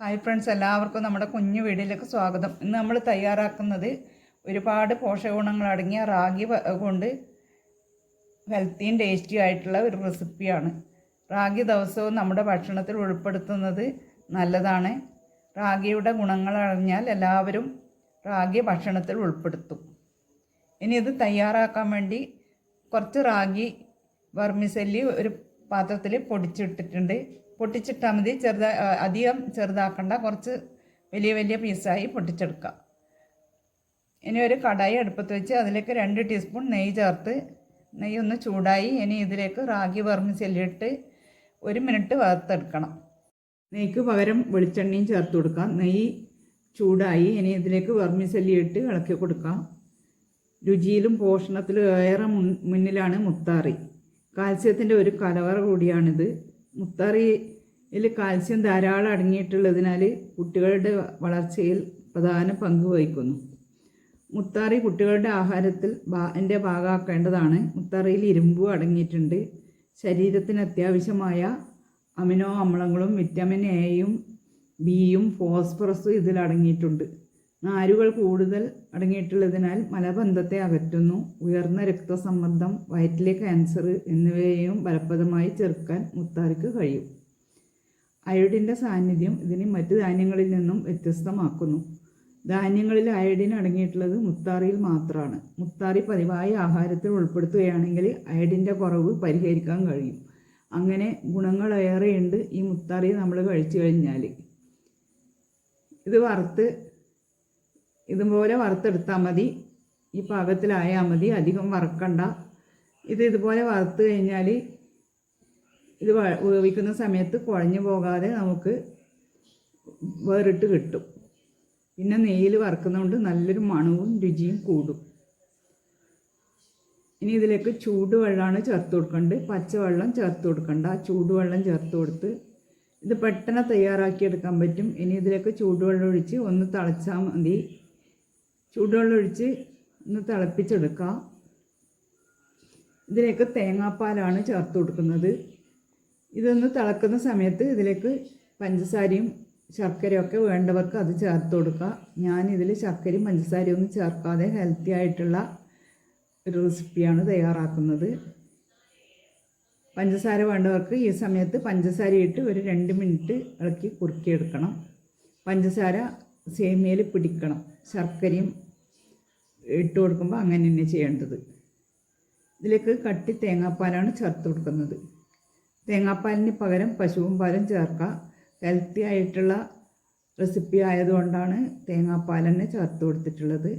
Hi friends എല്ലാവർക്കും നമ്മുടെ കുഞ്ഞു വീടിലേക്ക് സ്വാഗതം. ഇന്ന് നമ്മൾ തയ്യാറാക്കുന്നത് ഒരുപാട് പോഷകഗുണങ്ങൾ അടങ്ങിയ റാഗി കൊണ്ട് ഹെൽത്തിയും ടേസ്റ്റിയും ആയിട്ടുള്ള ഒരു റെസിപ്പിയാണ് റാഗി ദിവസവും നമ്മുടെ ഭക്ഷണത്തിൽ ഉൾപ്പെടുത്തുന്നത് നല്ലതാണ്. റാഗിയുടെ ഗുണങ്ങൾ അറിഞ്ഞാൽ എല്ലാവരും റാഗി ഭക്ഷണത്തിൽ ഉൾപ്പെടുത്തും. ഇനി ഇത് തയ്യാറാക്കാൻ വേണ്ടി കുറച്ച് റാഗി വർമിസെല്ലി ഒരു പാത്രത്തിൽ പൊടിച്ചിട്ടിട്ടുണ്ട്. പൊട്ടിച്ചിട്ടാൽ മതി. ചെറുതാ അധികം ചെറുതാക്കണ്ട. കുറച്ച് വലിയ വലിയ പീസായി പൊട്ടിച്ചെടുക്കാം ഇനി ഒരു കടായി അടുപ്പത്ത് വെച്ച് അതിലേക്ക് രണ്ട് ടീസ്പൂൺ നെയ്യ് ചേർത്ത് നെയ്യ് ഒന്ന് ചൂടായി ഇനി ഇതിലേക്ക് റാഗി വർമിസെല്ലി ഇട്ട് ഒരു മിനിറ്റ് വറുത്തെടുക്കണം. നെയ്ക്ക് പകരം വെളിച്ചെണ്ണയും ചേർത്ത് കൊടുക്കാം. നെയ്യ് ചൂടായി ഇനി ഇതിലേക്ക് വർമിസെല്ലി ഇട്ട് ഇളക്കി കൊടുക്കാം. രുചിയിലും പോഷണത്തിലും ഏറെ മുന്നിലാണ് മുത്താറി. കാൽസ്യത്തിന്റെ ഒരു കലവറ കൂടിയാണിത്. മുത്താറിയിൽ കാൽസ്യം ധാരാളം അടങ്ങിയിട്ടുള്ളതിനാൽ കുട്ടികളുടെ വളർച്ചയിൽ പ്രധാന പങ്ക് വഹിക്കുന്നു. മുത്താറി കുട്ടികളുടെ ആഹാരത്തിൽ എന്റെ ന്റെ ഭാഗമാക്കേണ്ടതാണ്. മുത്താറിയിൽ ഇരുമ്പും അടങ്ങിയിട്ടുണ്ട്. ശരീരത്തിന് അത്യാവശ്യമായ അമിനോ അമ്ലങ്ങളും വിറ്റാമിൻ എയും ബിയും ഫോസ്ഫറസും ഇതിൽ അടങ്ങിയിട്ടുണ്ട്. നാരുകൾ കൂടുതൽ അടങ്ങിയിട്ടുള്ളതിനാൽ മലബന്ധത്തെ അകറ്റുന്നു. ഉയർന്ന രക്തസമ്മർദ്ദം വയറ്റിലെ ക്യാൻസർ എന്നിവയെയും ഫലപ്രദമായി ചെറുക്കാൻ മുത്താറിക്ക് കഴിയും. അയോഡിന്റെ സാന്നിധ്യം ഇതിനെ മറ്റ് ധാന്യങ്ങളിൽ നിന്നും വ്യത്യസ്തമാക്കുന്നു. ധാന്യങ്ങളിൽ അയോഡിൻ അടങ്ങിയിട്ടുള്ളത് മുത്താറിയിൽ മാത്രമാണ് മുത്താറി പതിവായി ആഹാരത്തിൽ ഉൾപ്പെടുത്തുകയാണെങ്കിൽ അയോഡിന്റെ കുറവ് പരിഹരിക്കാൻ കഴിയും. അങ്ങനെ ഗുണങ്ങളേറെയുണ്ട് ഈ മുത്താറി നമ്മൾ കഴിച്ചു കഴിഞ്ഞാൽ ഇത് വറുത്ത് ഇതുപോലെ വറുത്തെടുത്താൽ മതി. ഈ പാകത്തിലായാൽ മതി. അധികം വറുക്കണ്ട. ഇത് ഇതുപോലെ വറുത്ത് കഴിഞ്ഞാൽ ഇത് വേവിക്കുന്ന സമയത്ത് കുഴഞ്ഞു പോകാതെ നമുക്ക് വേറിട്ട് കിട്ടും. പിന്നെ നെയ്യിൽ വറുക്കുന്നതുകൊണ്ട് നല്ലൊരു മണവും രുചിയും കൂടും. ഇനി ഇതിലേക്ക് ചൂടുവെള്ളമാണ് ചേർത്ത് കൊടുക്കേണ്ടത് പച്ചവെള്ളം ചേർത്ത് കൊടുക്കണ്ട. ചൂടുവെള്ളം ചേർത്ത് കൊടുത്ത് ഇത് പെട്ടെന്ന് തയ്യാറാക്കി എടുക്കാൻ പറ്റും. ഇനി ഇതിലേക്ക് ചൂടുവെള്ളം ഒഴിച്ച് ഒന്ന് തിളച്ചാൽ മതി. ചൂടുവെള്ളം ഒഴിച്ച് ഒന്ന് തിളപ്പിച്ചെടുക്കുക ഇതിലേക്ക് തേങ്ങാപ്പാലാണ് ചേർത്ത് കൊടുക്കുന്നത്. ഇതൊന്ന് തിളക്കുന്ന സമയത്ത് ഇതിലേക്ക് പഞ്ചസാരയും ശർക്കരയൊക്കെ വേണ്ടവർക്ക് അത് ചേർത്ത് കൊടുക്കുക ഞാനിതിൽ ശർക്കരയും പഞ്ചസാരയും ഒന്നും ചേർക്കാതെ ഹെൽത്തി ആയിട്ടുള്ള ഒരു റെസിപ്പിയാണ് തയ്യാറാക്കുന്നത്. പഞ്ചസാര വേണ്ടവർക്ക് ഈ സമയത്ത് പഞ്ചസാര ഇട്ട് ഒരു രണ്ട് മിനിറ്റ് ഇളക്കി കുറുക്കിയെടുക്കണം. പഞ്ചസാര സേമിയയിൽ പിടിക്കണം. ശർക്കരയും ഇട്ട് കൊടുക്കുമ്പോൾ അങ്ങനെ തന്നെ ചെയ്യേണ്ടത്. ഇതിലേക്ക് കട്ടി തേങ്ങാപ്പാലാണ് ചേർത്ത് കൊടുക്കുന്നത്. തേങ്ങാപ്പാലിന് പകരം പശുവും പാലും ചേർക്കുക ഹെൽത്തി ആയിട്ടുള്ള റെസിപ്പി ആയതുകൊണ്ടാണ് തേങ്ങാപ്പാൽ തന്നെ ചേർത്ത് കൊടുത്തിട്ടുള്ളത്.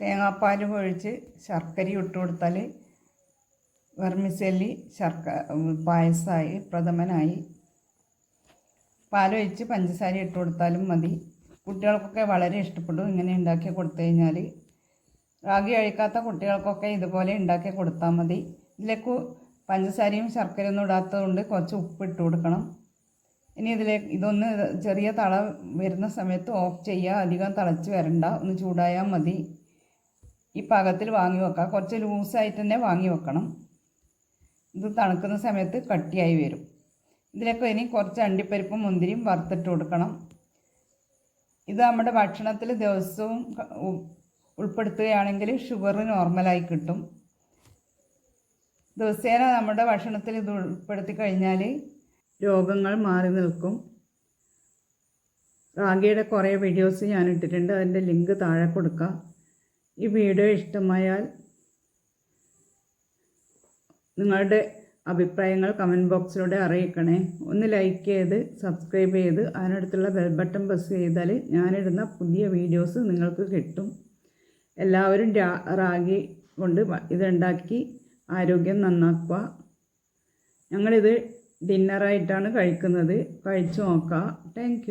തേങ്ങാപ്പാൽ ഒഴിച്ച് ശർക്കര ഇട്ട് കൊടുത്താൽ വെർമിസെല്ലി ശർക്ക പായസമായി പ്രഥമനായി. പാലൊഴിച്ച് പഞ്ചസാര ഇട്ട് കൊടുത്താലും മതി. കുട്ടികൾക്കൊക്കെ വളരെ ഇഷ്ടപ്പെടും. ഇങ്ങനെ ഉണ്ടാക്കി കൊടുത്തു കഴിഞ്ഞാൽ റാഗി കഴിക്കാത്ത കുട്ടികൾക്കൊക്കെ ഇതുപോലെ ഉണ്ടാക്കി കൊടുത്താൽ മതി. ഇതിലേക്ക് പഞ്ചസാരയും ശർക്കരയൊന്നും ഇടാത്തതുകൊണ്ട് കുറച്ച് ഉപ്പ് ഇട്ട് കൊടുക്കണം. ഇനി ഇതിലേക്ക് ഇതൊന്ന് ചെറിയ തള വരുന്ന സമയത്ത് ഓഫ് ചെയ്യുക. അധികം തിളച്ച് വരണ്ട. ഒന്ന് ചൂടായാൽ മതി. ഈ പാകത്തിൽ വാങ്ങി വെക്കുക. കുറച്ച് ലൂസായിട്ട് തന്നെ വാങ്ങി വെക്കണം. ഇത് തണുക്കുന്ന സമയത്ത് കട്ടിയായി വരും. ഇതിലേക്ക് ഇനി കുറച്ച് അണ്ടിപ്പരിപ്പും മുന്തിരിയും വറുത്തിട്ട് കൊടുക്കണം. ഇത് നമ്മുടെ ഭക്ഷണത്തിൽ ദിവസവും ഉൾപ്പെടുത്തുകയാണെങ്കിൽ ഷുഗർ നോർമലായി കിട്ടും. ദിവസേന നമ്മുടെ ഭക്ഷണത്തിൽ ഇത് ഉൾപ്പെടുത്തി കഴിഞ്ഞാൽ രോഗങ്ങൾ മാറി നിൽക്കും. റാഗിയുടെ കുറേ വീഡിയോസ് ഞാൻ ഇട്ടിട്ടുണ്ട് അതിന്റെ ലിങ്ക് താഴെ കൊടുക്കാം. ഈ വീഡിയോ ഇഷ്ടമായാൽ നിങ്ങളുടെ അഭിപ്രായങ്ങൾ കമന്റ് ബോക്സിലൂടെ അറിയിക്കണേ. ഒന്ന് ലൈക്ക് ചെയ്ത് സബ്സ്ക്രൈബ് ചെയ്ത് അതിനടുത്തുള്ള ബെൽ ബട്ടൺ പ്രസ് ചെയ്താൽ ഞാനിടുന്ന പുതിയ വീഡിയോസ് നിങ്ങൾക്ക് കിട്ടും. എല്ലാവരും റാഗി കൊണ്ട് ഇതുണ്ടാക്കി ആരോഗ്യം നന്നാക്കുക. ഞങ്ങളിത് ഡിന്നറായിട്ടാണ് കഴിക്കുന്നത്. കഴിച്ചു നോക്കുക താങ്ക്